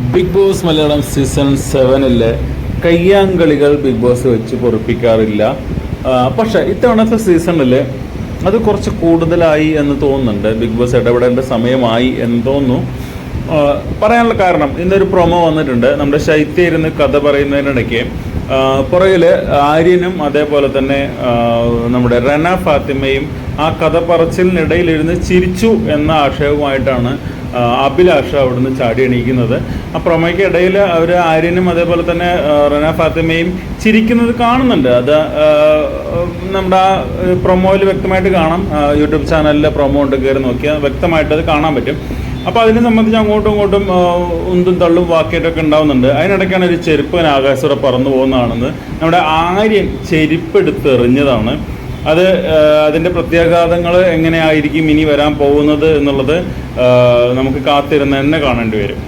Big boss Malayalam season സെവനിലെ കയ്യാങ്കളികൾ big boss വെച്ച് പൊറിപ്പിക്കാറില്ല. പക്ഷെ ഇത്തവണത്തെ സീസണിൽ അത് കുറച്ച് കൂടുതലായി എന്ന് തോന്നുന്നുണ്ട്. ബിഗ് ബോസ് ഇടപെടേണ്ട സമയമായി എന്ന് തോന്നുന്നു. പറയാനുള്ള കാരണം ഇന്നൊരു പ്രൊമോ വന്നിട്ടുണ്ട്. നമ്മുടെ ശൈത്യ ഇരുന്ന് കഥ പറയുന്നതിനിടയ്ക്ക് പുറകിൽ ആര്യനും അതേപോലെ തന്നെ നമ്മുടെ റന ഫാത്തിമയും ആ കഥ പറച്ചിലിനിടയിൽ ഇരുന്ന് ചിരിച്ചു എന്ന ആക്ഷേപമായിട്ടാണ് അഭിലാഷ അവിടുന്ന് ചാടി എണീക്കുന്നത്. ആ പ്രൊമോയ്ക്ക് ഇടയിൽ അവർ ആര്യനും അതേപോലെ തന്നെ റന ഫാത്തിമയും ചിരിക്കുന്നത് കാണുന്നുണ്ട്. അത് നമ്മുടെ ആ പ്രൊമോയിൽ വ്യക്തമായിട്ട് കാണാം. യൂട്യൂബ് ചാനലിലെ പ്രൊമോ ഉണ്ട് കയറി നോക്കിയാൽ വ്യക്തമായിട്ട് അത് കാണാൻ പറ്റും. അപ്പോൾ അതിനെ സംബന്ധിച്ച് അങ്ങോട്ടും ഇങ്ങോട്ടും ഉന്തും തള്ളും വാക്കേറ്റൊക്കെ ഉണ്ടാവുന്നുണ്ട്. അതിനിടയ്ക്കാണ് ഒരു ചെരുപ്പൻ ആകാശത്തോടെ പറന്നു പോകുന്നതാണെന്ന്. നമ്മുടെ ആര്യൻ ചെരുപ്പെടുത്ത് എറിഞ്ഞതാണ് അത് അതിന്റെ പ്രത്യാഘാതങ്ങൾ എങ്ങനെയായിരിക്കും ഇനി വരാൻ പോകുന്നത് എന്നുള്ളത് നമുക്ക് കാത്തിരുന്ന് തന്നെ കാണേണ്ടി വരും.